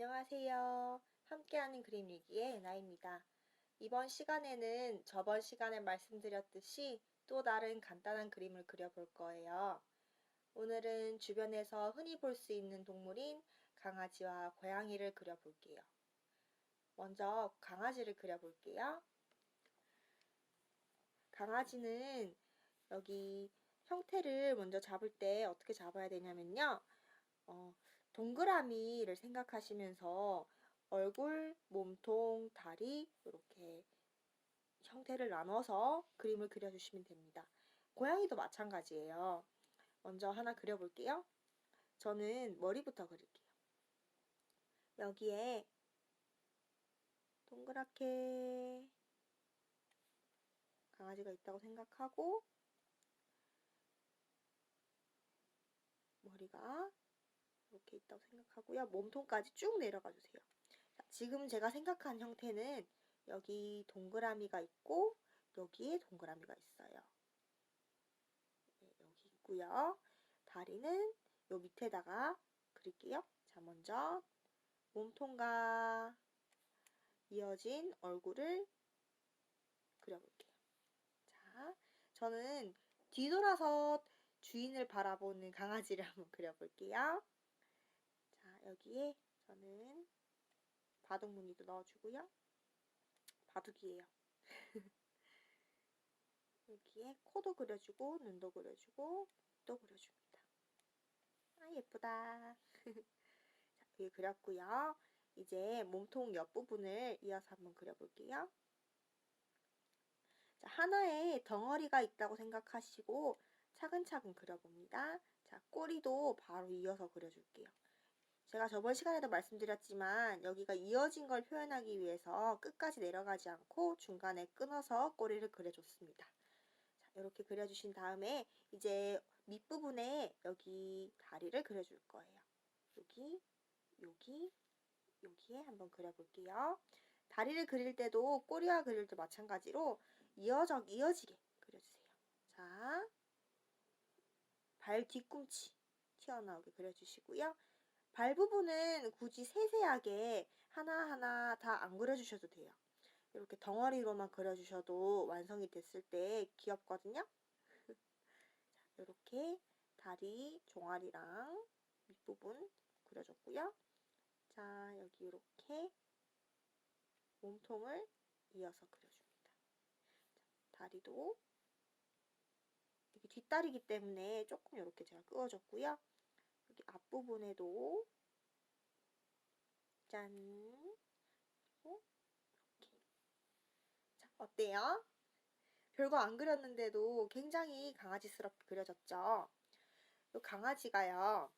안녕하세요. 함께하는 그림 일기의 나입니다. 이번 시간에는 저번 시간에 말씀드렸듯이 또 다른 간단한 그림을 그려볼 거예요. 오늘은 주변에서 흔히 볼 수 있는 동물인 강아지와 고양이를 그려볼게요. 먼저 강아지를 그려볼게요. 강아지는 여기 형태를 먼저 잡을 때 어떻게 잡아야 되냐면요. 어, 동그라미를 생각하시면서 얼굴, 몸통, 다리 이렇게 형태를 나눠서 그림을 그려주시면 됩니다. 고양이도 마찬가지예요. 먼저 하나 그려볼게요. 저는 머리부터 그릴게요. 여기에 동그랗게 강아지가 있다고 생각하고 머리가 이렇게 있다고 생각하고요. 몸통까지 쭉 내려가 주세요. 자, 지금 제가 생각한 형태는 여기 동그라미가 있고 여기에 동그라미가 있어요. 네, 여기 있고요. 다리는 요 밑에다가 그릴게요. 자, 먼저 몸통과 이어진 얼굴을 그려볼게요. 자, 저는 뒤돌아서 주인을 바라보는 강아지를 한번 그려볼게요. 자, 여기에 저는 바둑 무늬도 넣어주고요. 바둑이에요. 여기에 코도 그려주고, 눈도 그려주고, 또 그려줍니다. 아, 예쁘다. 자, 여기 그렸고요. 이제 몸통 옆부분을 이어서 한번 그려볼게요. 자, 하나의 덩어리가 있다고 생각하시고 차근차근 그려봅니다. 자, 꼬리도 바로 이어서 그려줄게요. 제가 저번 시간에도 말씀드렸지만 여기가 이어진 걸 표현하기 위해서 끝까지 내려가지 않고 중간에 끊어서 꼬리를 그려줬습니다. 자, 이렇게 그려주신 다음에 이제 밑부분에 여기 다리를 그려줄 거예요. 여기, 여기, 여기에 한번 그려볼게요. 다리를 그릴 때도 꼬리와 그릴 때 마찬가지로 이어져, 이어지게 그려주세요. 자, 발 뒤꿈치 튀어나오게 그려주시고요. 발 부분은 굳이 세세하게 하나하나 다 안 그려주셔도 돼요. 이렇게 덩어리로만 그려주셔도 완성이 됐을 때 귀엽거든요. 자, 이렇게 다리 종아리랑 밑부분 그려줬고요. 자, 여기 이렇게 몸통을 이어서 그려줍니다. 자, 다리도 이게 뒷다리기 때문에 조금 이렇게 제가 끄어줬고요. 여기 앞부분에도 짠 그리고 이렇게 자 어때요? 별거 안 그렸는데도 굉장히 강아지스럽게 그려졌죠? 이 강아지가요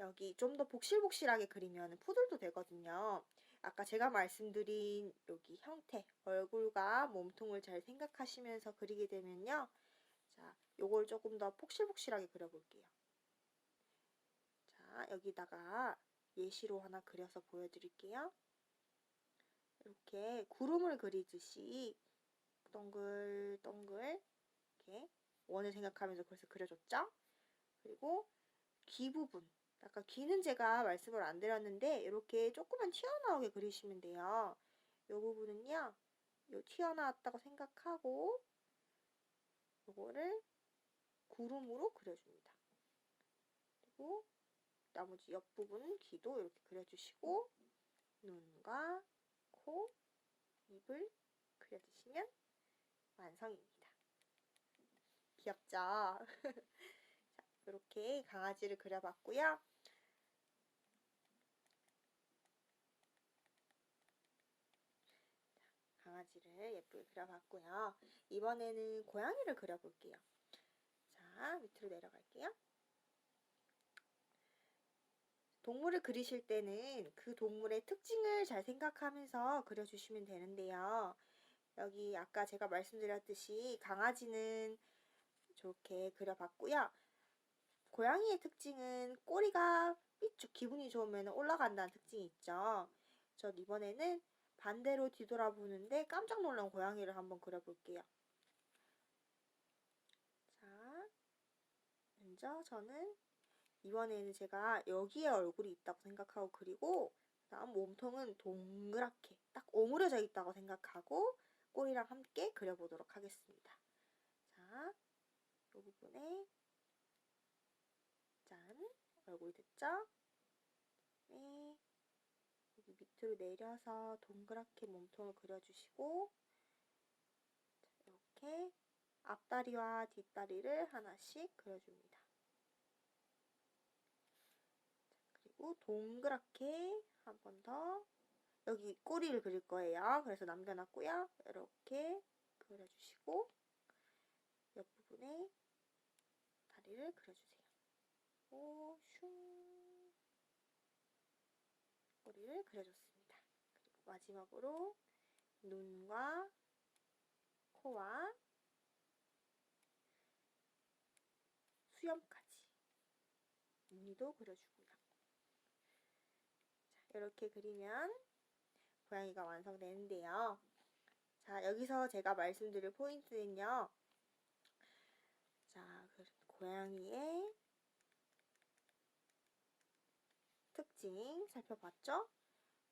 여기 좀 더 복실복실하게 그리면 푸들도 되거든요. 아까 제가 말씀드린 여기 형태, 얼굴과 몸통을 잘 생각하시면서 그리게 되면요. 자, 요걸 조금 더 폭실폭실하게 그려볼게요. 자, 여기다가 예시로 하나 그려서 보여드릴게요. 이렇게 구름을 그리듯이 동글동글 이렇게 원을 생각하면서 그래서 그려줬죠? 그리고 귀 부분. 아까 귀는 제가 말씀을 안 드렸는데 이렇게 조금만 튀어나오게 그리시면 돼요. 이 부분은요. 요 튀어나왔다고 생각하고 요거를 구름으로 그려줍니다. 그리고 나머지 옆부분 귀도 이렇게 그려주시고 눈과 코, 입을 그려주시면 완성입니다. 귀엽죠? 자, 이렇게 강아지를 그려봤고요. 강아지를 예쁘게 그려봤고요. 이번에는 고양이를 그려볼게요. 자, 밑으로 내려갈게요. 동물을 그리실 때는 그 동물의 특징을 잘 생각하면서 그려주시면 되는데요. 여기 아까 제가 말씀드렸듯이 강아지는 저렇게 그려봤고요. 고양이의 특징은 꼬리가 삐쭉 기분이 좋으면 올라간다는 특징이 있죠. 전 이번에는 반대로 뒤돌아보는데 깜짝 놀란 고양이를 한번 그려볼게요. 자, 먼저 저는 이번에는 제가 여기에 얼굴이 있다고 생각하고 그리고 다음 몸통은 동그랗게 딱 오므려져 있다고 생각하고 꼬리랑 함께 그려보도록 하겠습니다. 자, 이 부분에 짠 얼굴 됐죠? 네. 여기 밑으로 내려서 동그랗게 몸통을 그려주시고 자, 이렇게 앞다리와 뒷다리를 하나씩 그려줍니다. 자, 그리고 동그랗게 한 번 더 여기 꼬리를 그릴 거예요. 그래서 남겨놨고요. 이렇게 그려주시고 옆부분에 다리를 그려주세요. 오, 슝 꼬리를 그려줬습니다. 그리고 마지막으로 눈과 코와 수염까지 무늬도 그려주고요. 자, 이렇게 그리면 고양이가 완성되는데요. 자, 여기서 제가 말씀드릴 포인트는요. 자, 그 고양이의 특징 살펴봤죠?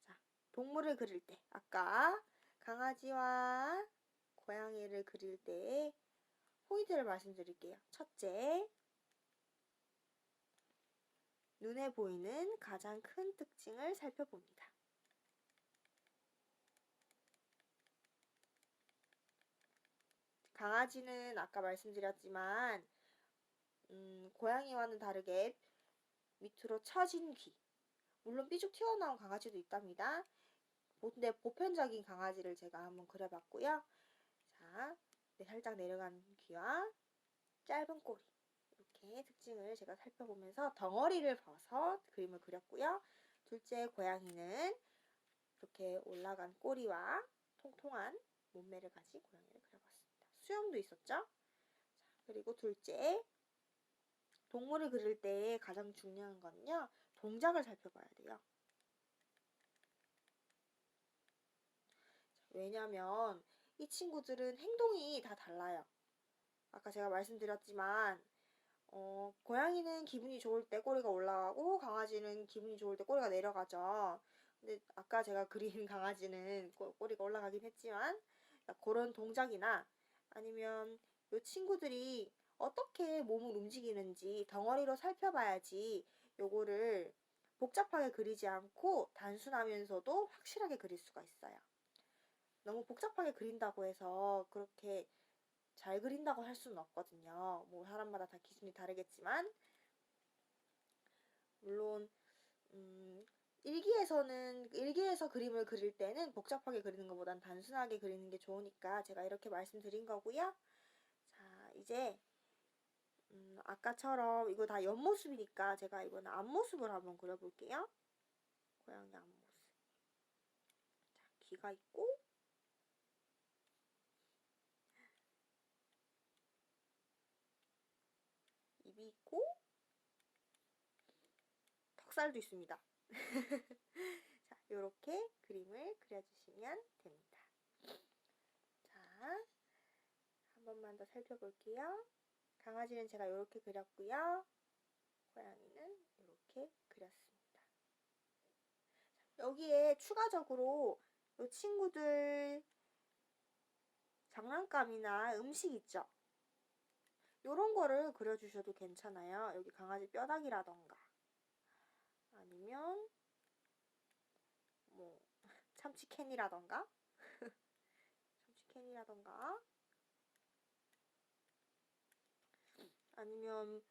자, 동물을 그릴 때 아까 강아지와 고양이를 그릴 때 포인트를 말씀드릴게요. 첫째, 눈에 보이는 가장 큰 특징을 살펴봅니다. 강아지는 아까 말씀드렸지만 음, 고양이와는 다르게 밑으로 처진 귀. 물론 삐죽 튀어나온 강아지도 있답니다. 근데 보편적인 강아지를 제가 한번 그려봤고요. 자, 네, 살짝 내려간 귀와 짧은 꼬리. 이렇게 특징을 제가 살펴보면서 덩어리를 봐서 그림을 그렸고요. 둘째 고양이는 이렇게 올라간 꼬리와 통통한 몸매를 가진 고양이를 그려봤습니다. 수염도 있었죠? 자, 그리고 둘째 동물을 그릴 때 가장 중요한 거는요. 동작을 살펴봐야 돼요. 왜냐면 이 친구들은 행동이 다 달라요. 아까 제가 말씀드렸지만 어, 고양이는 기분이 좋을 때 꼬리가 올라가고 강아지는 기분이 좋을 때 꼬리가 내려가죠. 근데 아까 제가 그린 강아지는 꼬리가 올라가긴 했지만 그런 동작이나 아니면 이 친구들이 어떻게 몸을 움직이는지 덩어리로 살펴봐야지 요거를 복잡하게 그리지 않고 단순하면서도 확실하게 그릴 수가 있어요. 너무 복잡하게 그린다고 해서 그렇게 잘 그린다고 할 수는 없거든요. 뭐 사람마다 다 기준이 다르겠지만 물론 음, 일기에서는 일기에서 그림을 그릴 때는 복잡하게 그리는 것보단 단순하게 그리는 게 좋으니까 제가 이렇게 말씀드린 거고요. 자, 이제 음, 아까처럼 이거 다 옆모습이니까 제가 이번에 앞모습을 한번 그려볼게요. 고양이 앞모습. 자, 귀가 있고 있고 턱살도 있습니다. 자, 이렇게 그림을 그려주시면 됩니다. 자, 한 번만 더 살펴볼게요. 강아지는 제가 이렇게 그렸고요. 고양이는 이렇게 그렸습니다. 여기에 추가적으로 이 친구들 장난감이나 음식 있죠? 이런 거를 그려주셔도 괜찮아요. 여기 강아지 뼈다귀라던가 아니면 뭐 참치 캔이라던가 참치 캔이라던가 아니면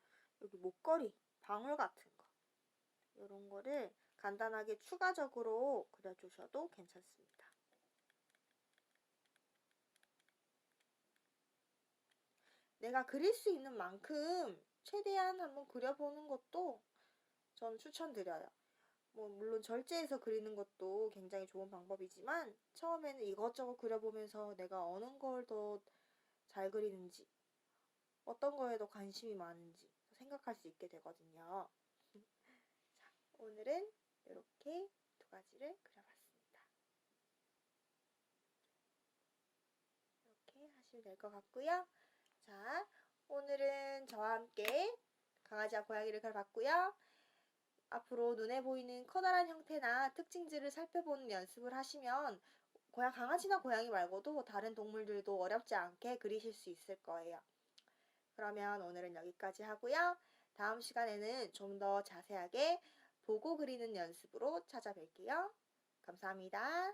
여기 목걸이, 방울 같은 거 이런 거를 간단하게 추가적으로 그려주셔도 괜찮습니다. 내가 그릴 수 있는 만큼 최대한 한번 그려보는 것도 저는 추천드려요. 뭐 물론 절제해서 그리는 것도 굉장히 좋은 방법이지만 처음에는 이것저것 그려보면서 내가 어느 걸 더 잘 그리는지 어떤 거에도 관심이 많은지 생각할 수 있게 되거든요. 자, 오늘은 이렇게 두 가지를 그려봤습니다. 이렇게 하시면 될 것 같고요. 자, 오늘은 저와 함께 강아지와 고양이를 그려봤고요. 앞으로 눈에 보이는 커다란 형태나 특징들을 살펴보는 연습을 하시면 고양 강아지나 고양이 말고도 다른 동물들도 어렵지 않게 그리실 수 있을 거예요. 그러면 오늘은 여기까지 하고요. 다음 시간에는 좀 더 자세하게 보고 그리는 연습으로 찾아뵐게요. 감사합니다.